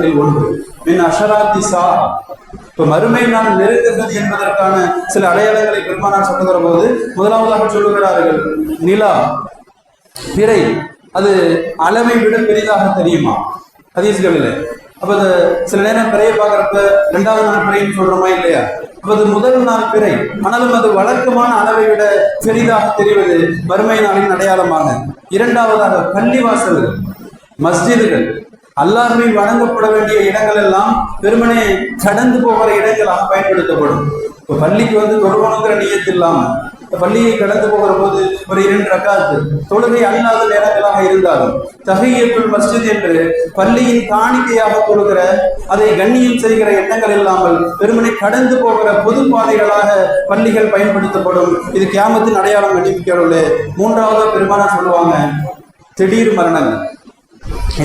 அடையாளங்களில் ஒன்று. மின் அஷராத்தி சா. இப்ப மறுமை நான் நெருங்குகிறது என்பதற்கான சில அடையாளங்களை பெருமானார் சொல்லுகிற போது முதலாவதாக சொல்லுகிறார்கள். நிலா. பிறை அது அளவை விட பெரிதாக தெரியுமா? ஹதீஸ்களில். அப்ப அது சில நேரம் பிறையை பார்க்கறப்ப ரெண்டாவது நாள் பிறைன்னு சொல்றோமா இல்லையா? அப்ப அது முதல் நாள் பிறை. ஆனாலும் அது வழக்கமான அளவை விட பெரிதாக தெரிவது வறுமை நாளின் அடையாளமாக இரண்டாவதாக பள்ளிவாசல்கள் மஸ்ஜிதுகள் அல்லாஹ்வை வணங்கப்பட வேண்டிய இடங்கள் எல்லாம் பெருமனே கடந்து போகிற இடங்களாக பயன்படுத்தப்படும். இப்போ பள்ளிக்கு வந்து தொழுவணுங்கிற நீயத்து இல்லாம பள்ளியை கடந்து போகிற போது ஒரு இரண்டு ரக்காத்து தொழுகை அல்லாத நேரங்களாக இருந்தாலும் தகையத்துள் மஸ்ஜித் என்று பள்ளியின் காணிக்கையாக கொள்கிற அதை கண்ணியம் செய்கிற எண்ணங்கள் இல்லாமல் பெருமனை கடந்து போகிற பொது பாதைகளாக பள்ளிகள் பயன்படுத்தப்படும். இது கேமத்தின் அடையாளம் கண்டிப்பிக்கிறவர்களே மூன்றாவது பெருமானா சொல்லுவாங்க திடீர் மரணங்கள்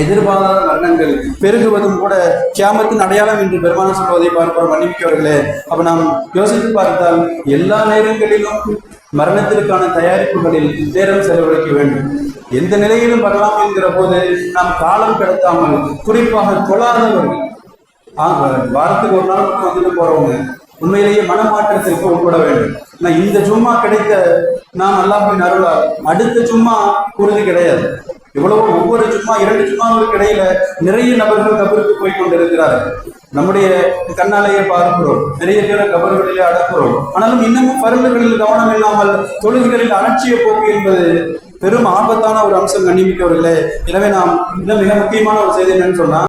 எதிர்பாராத வண்ணங்கள் பெருகுவதும் கூட கியாமத்தின் அடையாளம் என்று பெருமான சொல்வதை பார்க்கிறோம். மன்னிமிக்கவர்களே அப்ப நாம் யோசித்து பார்த்தால் எல்லா நேரங்களிலும் மரணத்திற்கான தயாரிப்புகளில் நேரம் செலவழிக்க வேண்டும். எந்த நிலையிலும் வரலாம் என்கிற போது நாம் காலம் கடத்தாமல் குறிப்பாக கொள்ளாதவர்கள் ஆக, வாரத்துக்கு ஒரு நாள் வந்துட்டு போறவங்க உண்மையிலேயே மனமாற்றத்திற்கு உட்பட வேண்டும். நான் இந்த சும்மா கிடைத்த நாம் அல்லாஹின் அருளால் அடுத்த சும்மா உறுதி கிடையாது. இவ்வளவு ஒவ்வொரு சும்மா இரண்டு சும்மாவுக்கு இடையில நிறைய நபர்கள் கபருக்கு போய் கொண்டிருக்கிறார்கள். நம்முடைய கண்ணாலேயே பார்க்கிறோம். நிறைய பேரை கபர்களிலே அடக்கிறோம். ஆனாலும் இன்னமும் பருந்துகளில் கவனம் இல்லாமல் தொழில்களில் அலட்சிய போக்கு என்பது பெரும் ஆபத்தான ஒரு அம்சம் கண்ணிமிக்கவர்களே. எனவே நாம் இன்னும் மிக முக்கியமான ஒரு செய்தி என்னன்னு சொன்னா